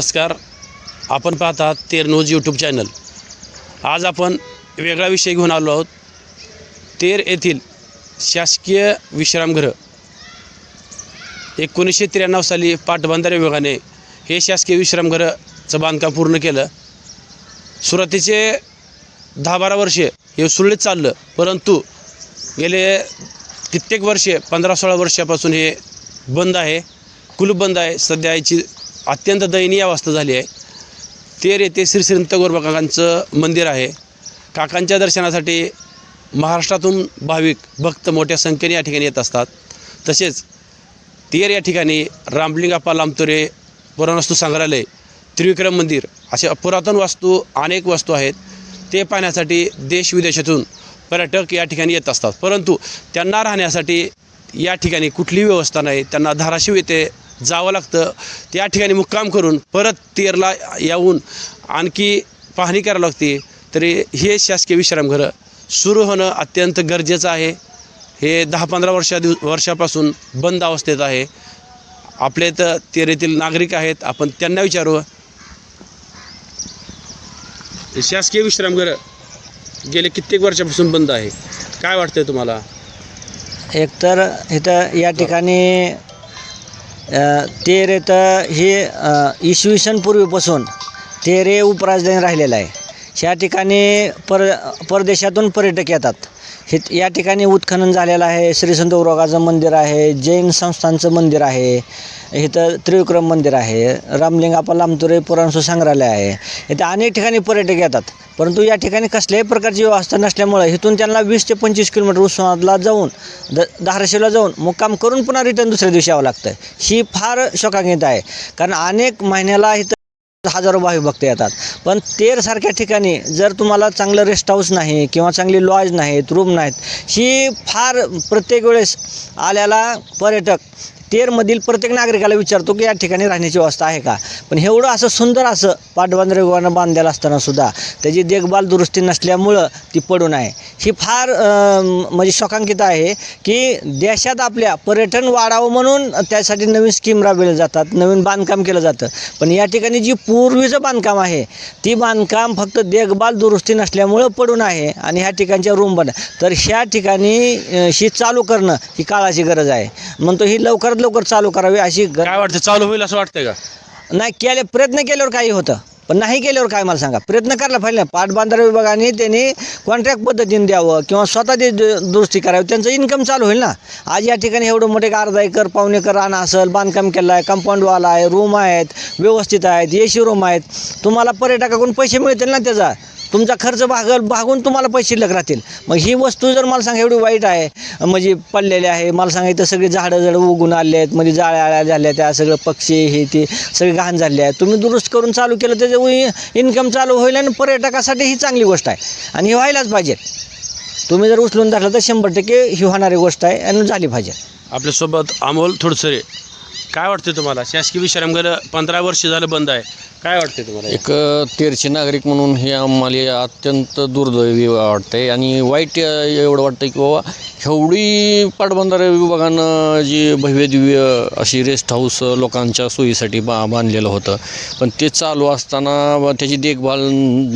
नमस्कार. आपण पाहतात तेर न्यूज यूट्यूब चॅनल आज आपण वेगळा विषय घेऊन आलो आहोत. तेर येथील शासकीय विश्रामगृह एकोणीसशे त्र्याण्णव साली पाटबंधारे विभागाने हे शासकीय विश्रामगृहाचं बांधकाम पूर्ण केलं. सुरुवातीचे दहा बारा वर्षे हे सुरळीत चाललं परंतु गेले कित्येक वर्षे पंधरा सोळा वर्षापासून हे बंद आहे. कुलूप बंद आहे. सध्या याची अत्यंत दयनीय अवस्था झाली आहे. तेर येथे श्री श्रींत गोरबा काकांचं मंदिर आहे. काकांच्या दर्शनासाठी महाराष्ट्रातून भाविक भक्त मोठ्या संख्येने या ठिकाणी येत असतात. तसेच तेर या ठिकाणी रामलिंगाप्पा लांबतोरे पुराणवस्तू संग्रहालय त्रिविक्रम मंदिर अशा पुरातन वास्तू अनेक वस्तू आहेत. ते पाहण्यासाठी देश विदेशातून पर्यटक या ठिकाणी येत असतात. परंतु त्यांना राहण्यासाठी या ठिकाणी कुठलीही व्यवस्था नाही. त्यांना धाराशिव येथे जावं लागतं. त्या ठिकाणी मुक्काम करून परत तेरला येऊन आणखी पाहणी करावी लागते. तरी हे शासकीय विश्रामघरं सुरू होणं अत्यंत गरजेचं आहे. हे दहा पंधरा वर्षा दिव वर्षापासून बंद अवस्थेत आहे. आपले इथं तेरेतील नागरिक आहेत. आपण त्यांना विचारू. शासकीय विश्रामघरं गेले कित्येक वर्षापासून बंद आहे. काय वाटतंय तुम्हाला? एकतर इथं या ठिकाणी तेरे तर हे इसवी सन पूर्वीपासून तेरे उपराजधानी राहिलेलं आहे. ह्या ठिकाणी पर परदेशातून पर्यटक येतात. हे या ठिकाणी उत्खनन झालेलं आहे. श्री संत उरोगाचं मंदिर आहे. जैन संस्थांचं मंदिर आहे. इथं त्रिविक्रम मंदिर आहे. रामलिंगापा लांबतुरे पुराणसू संग्रहालय आहे. इथं अनेक ठिकाणी पर्यटक येतात. परंतु या ठिकाणी कसल्याही प्रकारची व्यवस्था नसल्यामुळं इथून त्यांना वीस ते पंचवीस किलोमीटर उस्मानातला जाऊन द धाराशिवला जाऊन मुक्काम करून पुन्हा रिटर्न दुसऱ्या दिवशी यावं लागतं ही फार शोकांकित आहे. कारण अनेक महिन्याला इथं हजारो भाविभक्त येतात. पण तेरसारख्या ठिकाणी जर तुम्हाला चांगलं रेस्ट हाऊस नाही किंवा चांगली लॉज नाहीत रूम नाहीत ही फार प्रत्येक वेळेस आल्याला पर्यटक तेरमधील प्रत्येक नागरिकाला विचारतो की या ठिकाणी राहण्याची व्यवस्था आहे का? पण एवढं असं सुंदर असं पाटबंधारे बांधलेलं असताना सुद्धा त्याची देखभाल दुरुस्ती नसल्यामुळं ती पडून आहे. ही फार म्हणजे शोकांकित आहे की देशात आपल्या पर्यटन वाढावं म्हणून त्यासाठी नवीन स्कीम राबविल्या जातात नवीन बांधकाम केलं जातं. पण या ठिकाणी जी पूर्वीचं बांधकाम आहे ती बांधकाम फक्त देखभाल दुरुस्ती नसल्यामुळं पडून आहे आणि ह्या ठिकाणच्या रूम बन तर ह्या ठिकाणी अं, ही चालू करणं ही काळाची गरज आहे. म्हणतो ही लवकर लवकरात लवकर चालू करावी अशी काय वाटतं चालू होईल असं वाटतंय का? नाही केले प्रयत्न केल्यावर काही होतं. पण नाही केल्यावर काय मला सांगा. प्रयत्न करायला पाहिजे पाटबंधारे विभागाने त्यांनी कॉन्ट्रॅक्ट पद्धतीने द्यावं किंवा स्वतः ते दु- दुरुस्ती करावी. त्यांचं इन्कम चालू होईल ना. आज या ठिकाणी एवढं मोठे एक अर्धा एकर पावणे एकर रान असेल बांधकाम केलं आहे कंपाऊंड वाला आहे रूम आहेत व्यवस्थित आहेत ए सी रूम आहेत. तुम्हाला पर्यटकाकडून पैसे मिळतील ना त्याचा. तुमचा खर्च भागल भागून तुम्हाला पैसे शिल्लक राहतील. मग ही वस्तू जर मला सांगा एवढी वाईट आहे म्हणजे पडलेली आहे मला सांगा इथं सगळी झाडं झाडं उगून आले आहेत म्हणजे जाळ्या आळ्या झाल्या त्या सगळं पक्षी हे ते सगळी घाण झाली आहे. तुम्ही दुरुस्त करून चालू केलं त्याचं इन्कम चालू होईल आणि पर्यटकासाठी ही चांगली गोष्ट आहे. आणि ही व्हायलाच पाहिजे. तुम्ही जर उचलून धरलं तर शंभर टक्के ही होणारी गोष्ट आहे आणि झाली पाहिजे. आपल्यासोबत अमोल थोडसरे. काय वाटते तुम्हाला? शासकीय विश्रामगृह पंधरा वर्ष झालं बंद आहे. काय वाटते तुम्हाला एक तेरचे नागरिक म्हणून हे आम्हाला अत्यंत दुर्दैवी वाटतंय. आणि वाईट एवढं वाटतं की बाबा एवढी पाटबंधारे विभागानं जी भव्यदिव्य अशी रेस्ट हाऊस लोकांच्या सोयीसाठी बा बांधलेलं होतं. पण ते चालू असताना त्याची देखभाल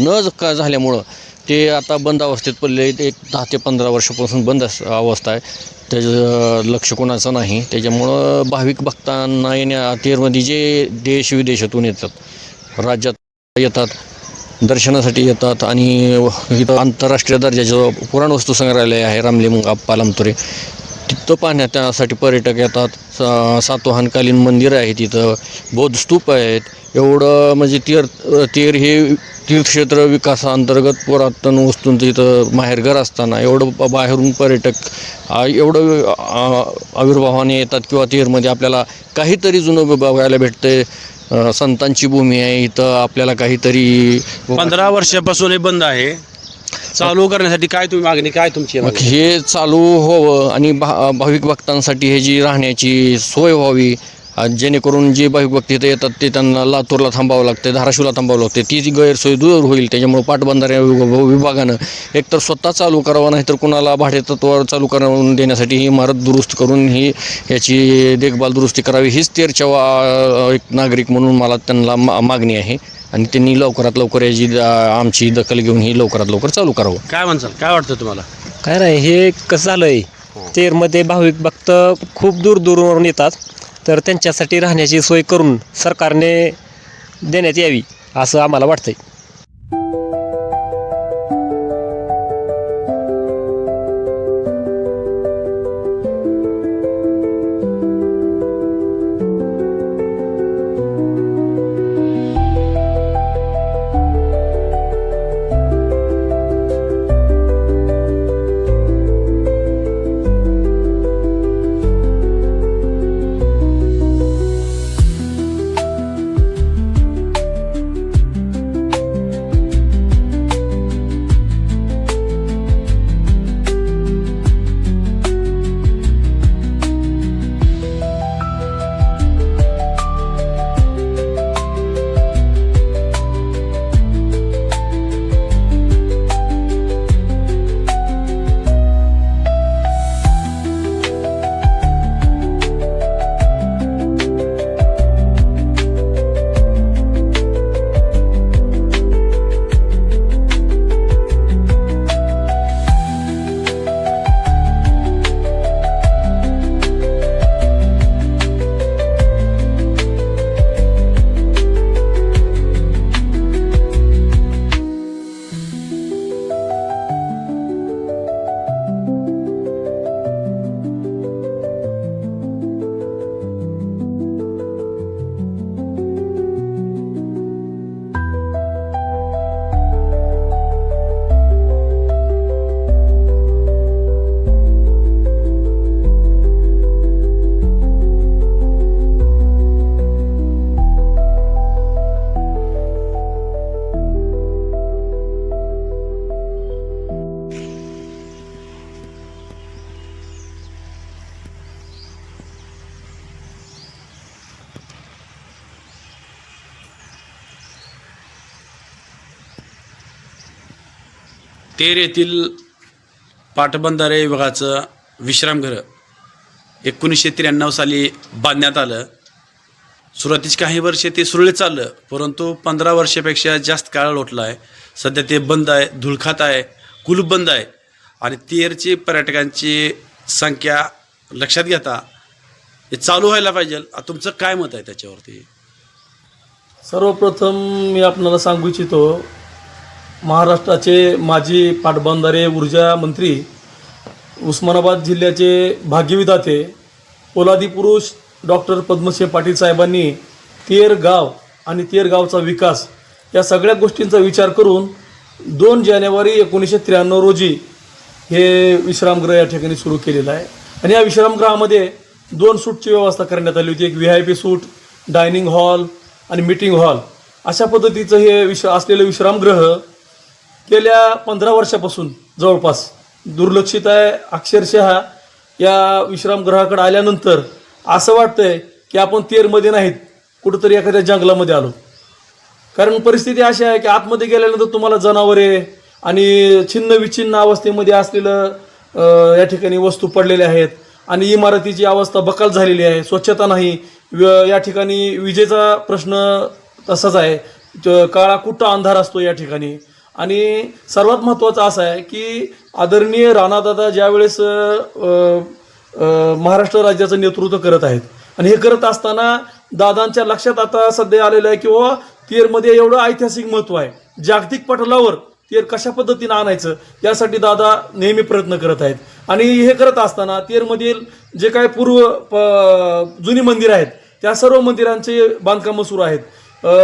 न का झाल्यामुळं ते आता बंद अवस्थेत पडले. एक दहा ते पंधरा वर्षापासून बंद अस- अवस्था आहे. त्याचं लक्ष कोणाचं नाही. त्याच्यामुळं भाविक भक्तांना येण्या तेरमध्ये जे देश विदेशातून येतात राज्यात येतात दर्शनासाठी येतात आणि इथं आंतरराष्ट्रीय दर्जाचं पुराण वस्तू संग्रहालय आहे रामलिंग अप्पा तिथं पाहण्यासाठी त्यासाठी पर्यटक येतात. सा सातवाहनकालीन मंदिर आहे तिथं बौद्धस्तूप आहेत. एवढं म्हणजे तीर तेर हे तीर्थक्षेत्र विकासाअंतर्गत पुरातन वस्तूंचं इथं माहेरघर असताना एवढं बाहेरून पर्यटक एवढं आविर्भावाने येतात किंवा तेरमध्ये आपल्याला काहीतरी जुनं बघायला भेटतंय संतांची भूमी आहे. इथं आपल्याला काहीतरी पंधरा वर्षापासून हे बंद आहे. चालू करण्यासाठी काय तुम्ही मागणी काय तुमची आहे मग मागणी? हे चालू व्हावं आणि भा भाविक भक्तांसाठी हे जी राहण्याची सोय व्हावी जेणेकरून जे भाविक भक्त इथं येतात ते त्यांना लातूरला थांबावं लागते धाराशिवला थांबावं लागते ती जी गैरसोय दूर होईल त्याच्यामुळे पाटबंधारे विभाग- विभागानं एकतर स्वतः चालू करावं नाही तर कुणाला भाडेतत्वावर चालू करून देण्यासाठी ही इमारत दुरुस्त करून ही याची देखभाल दुरुस्ती करावी हीच तेरच्या वा- एक नागरिक म्हणून मला त्यांना मा मागणी आहे आणि त्यांनी लवकरात लवकर याची द- आमची दखल घेऊन ही लवकरात लवकर चालू करावं. काय म्हणसाल? काय वाटतं तुम्हाला? काय नाही हे कसं झालं आहे तेरमध्ये भाविक भक्त खूप दूर दूरवरून येतात तर त्यांच्यासाठी राहण्याची सोय करून सरकारने देण्यात यावी असं आम्हाला वाटतंय. तेर येथील पाटबंधारे विभागाचं विश्रामघर एकोणीसशे त्र्याण्णव साली बांधण्यात आलं. सुरुवातीची काही वर्षे ते सुरळीत चाललं परंतु पंधरा वर्षापेक्षा जास्त काळ लोटला आहे सध्या ते बंद आहे धुळखात आहे कुलूप बंद आहे आणि तेरची पर्यटकांची संख्या लक्षात घेता हे चालू व्हायला पाहिजे. तुमचं काय मत आहे त्याच्यावरती? सर्वप्रथम मी आपणाला सांगू इच्छितो महाराष्ट्राचे माजी पाटबंधारे ऊर्जा मंत्री उस्मानाबाद जिल्ह्याचे भाग्यविधाते पोलादी पुरुष डॉक्टर पद्मश्री पाटील साहेबांनी तेर गाव आणि तेर गावचा विकास या सगळ्या गोष्टींचा विचार करून दोन जानेवारी एकोणीसशे त्र्याण्णव रोजी हे विश्रामगृह या ठिकाणी सुरू केलेलं आहे. आणि या विश्रामगृहामध्ये दोन सूटची व्यवस्था करण्यात आली होती. एक V I P suite dining hall आणि मीटिंग हॉल. अशा पद्धतीचं हे विश असलेलं विश्रामगृह गेल्या पंधरा वर्षापासून जवळपास. दुर्लक्षित आहे अक्षरशः या विश्रामगृहाकडे आल्यानंतर असं वाटतंय की आपण तेरमध्ये नाहीत कुठंतरी एखाद्या जंगलामध्ये आलो. कारण परिस्थिती अशी आहे की आतमध्ये गेल्यानंतर तुम्हाला जनावरे आणि छिन्न विच्छिन्न अवस्थेमध्ये असलेलं या ठिकाणी वस्तू पडलेल्या आहेत आणि इमारतीची अवस्था बकाल झालेली आहे स्वच्छता नाही. व- या ठिकाणी विजेचा प्रश्न तसाच आहे. काळा कुट्टा अंधार असतो या ठिकाणी? आणि सर्वात महत्त्वाचं असं आहे की आदरणीय राणादादा ज्यावेळेस महाराष्ट्र राज्याचं नेतृत्व करत आहेत. आणि हे करत असताना दादांच्या लक्षात आता सध्या आलेलं आहे की बाबा तेरमध्ये एवढं ऐतिहासिक महत्त्व आहे. जागतिक पटलावर तेर कशा पद्धतीनं आणायचं? यासाठी दादा नेहमी प्रयत्न करत आहेत. आणि हे करत असताना तेरमधील जे काय पूर्व प- जुनी मंदिर आहेत त्या सर्व मंदिरांचे बांधकामं सुरू आहेत.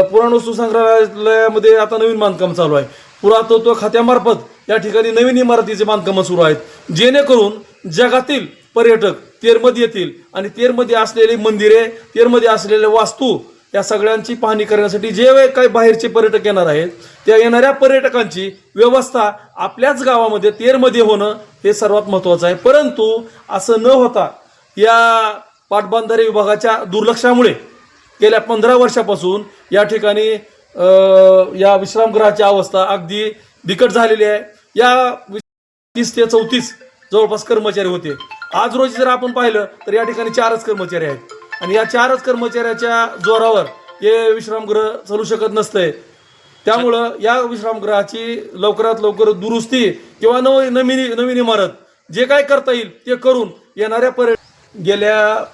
पुराण वस्तू संग्रहालयामध्ये आता नवीन बांधकाम चालू आहे. पुरातत्व खात्यामार्फत या ठिकाणी नवीन इमारतीचे बांधकामं सुरू आहेत. जेणेकरून जगातील पर्यटक तेरमध्ये येतील आणि तेरमध्ये असलेली मंदिरे तेरमध्ये असलेल्या वास्तू या सगळ्यांची पाहणी करण्यासाठी जे काही बाहेरचे पर्यटक येणार आहेत त्या येणाऱ्या पर्यटकांची व्यवस्था आपल्याच गावामध्ये तेरमध्ये होणं हे सर्वात महत्त्वाचं आहे. परंतु असं न होता या पाटबंधारे विभागाच्या दुर्लक्षामुळे गेल्या पंधरा वर्षापासून या ठिकाणी या विश्रामगृहाची अवस्था अगदी बिकट झालेली आहे. या तीस ते चौतीस जवळपास कर्मचारी होते. आज रोजी जर आपण पाहिलं तर या ठिकाणी चारच कर्मचारी आहेत. आणि या चारच कर्मचाऱ्याच्या जोरावर हे विश्रामगृह चालू शकत नसतंय. त्यामुळं या विश्रामगृहाची लवकरात लवकर दुरुस्ती किंवा नव नवीन नवीन इमारत जे काय करता येईल ते करून येणाऱ्या पर्य गेल्या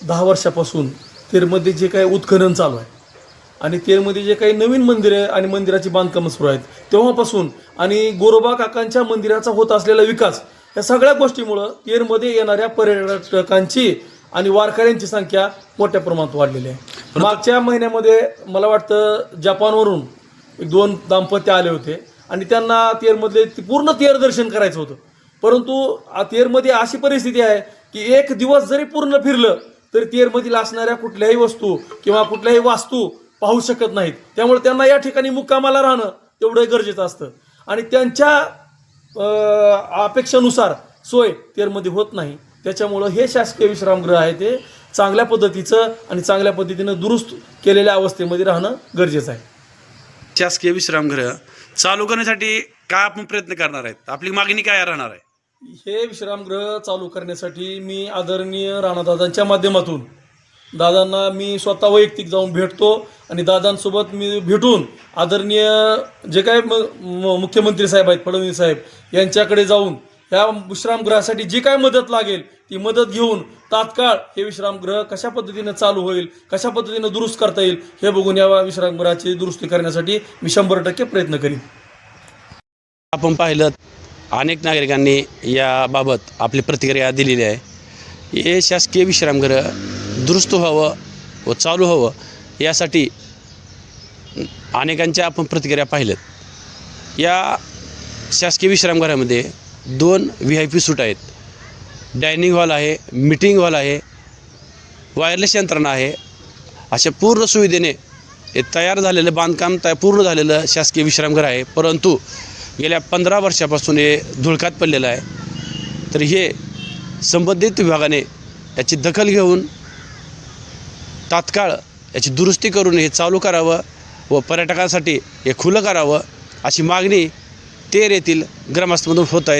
दहा वर्षापासून तेरमध्ये जे काही उत्खनन चालू आहे. आणि तेरमध्ये जे काही नवीन मंदिरे आणि मंदिराची बांधकामं सुरू आहेत तेव्हापासून आणि गोरोबा काकांच्या मंदिराचा होत असलेला विकास या सगळ्या गोष्टीमुळं तेरमध्ये येणाऱ्या पर्यटकांची आणि वारकऱ्यांची संख्या मोठ्या प्रमाणात वाढलेली आहे. मागच्या महिन्यामध्ये मला वाटतं जपानवरून एक दोन दाम्पत्य आले होते आणि त्यांना तेरमधले पूर्ण तेर दर्शन करायचं होतं. परंतु आ- तेरमध्ये अशी परिस्थिती आहे की एक दिवस जरी पूर्ण फिरलं तरी तेरमधील असणाऱ्या कुठल्याही वस्तू किंवा कुठल्याही वास्तू पाहू शकत नाहीत. त्यामुळे त्यांना या ठिकाणी मुक्कामाला राहणं तेवढं गरजेचं असतं. आणि त्यांच्या अपेक्षेनुसार सोय तेरमध्ये होत नाही. त्याच्यामुळं हे शासकीय विश्रामगृह आहे ते चांगल्या पद्धतीचं आणि चांगल्या पद्धतीनं दुरुस्त केलेल्या अवस्थेमध्ये राहणं गरजेचं आहे. शासकीय विश्रामगृह चालू करण्यासाठी काय आपण प्रयत्न करणार आहेत? आपली मागणी काय राहणार आहे? हे विश्रामगृह चालू करण्यासाठी मी आदरणीय राणादादांच्या माध्यमातून दादांना मी स्वतः वैयक्तिक जाऊन भेटतो. आणि दादांसोबत मी भेटून आदरणीय जे काय म मुख्यमंत्री साहेब आहेत फडणवीस साहेब यांच्याकडे जाऊन ह्या विश्रामगृहासाठी जी काय मदत लागेल ती मदत घेऊन तात्काळ हे विश्रामगृह कशा पद्धतीनं चालू होईल कशा पद्धतीनं दुरुस्त करता येईल हे बघून या विश्रामगृहाची दुरुस्ती करण्यासाठी मी शंभर टक्के प्रयत्न करीन. आपण पाहिलं अनेक नागरिकांनी याबाबत आपली प्रतिक्रिया दिलेली आहे. हे शासकीय विश्रामगृह दुरुस्त व्हावं व चालू व्हावं यासाठी अनेकांच्या आपण प्रतिक्रिया पाहिल्यात. या शासकीय विश्रामघरामध्ये दोन व्ही आय पी सूट आहेत. डायनिंग हॉल आहे मिटिंग हॉल आहे वायरलेस यंत्रणा आहे. अशा पूर्ण सुविधेने हे तयार झालेलं बांधकाम तया पूर्ण झालेलं शासकीय विश्रामघर आहे. परंतु गेल्या पंधरा वर्षापासून हे धुळकात पडलेलं आहे. तर हे संबंधित विभागाने याची दखल घेऊन तात्काळ याची दुरुस्ती करून हे चालू करावं व पर्यटकांसाठी हे खुलं करावं अशी मागणी तेर येथील ग्रामस्थमधून होत आहेत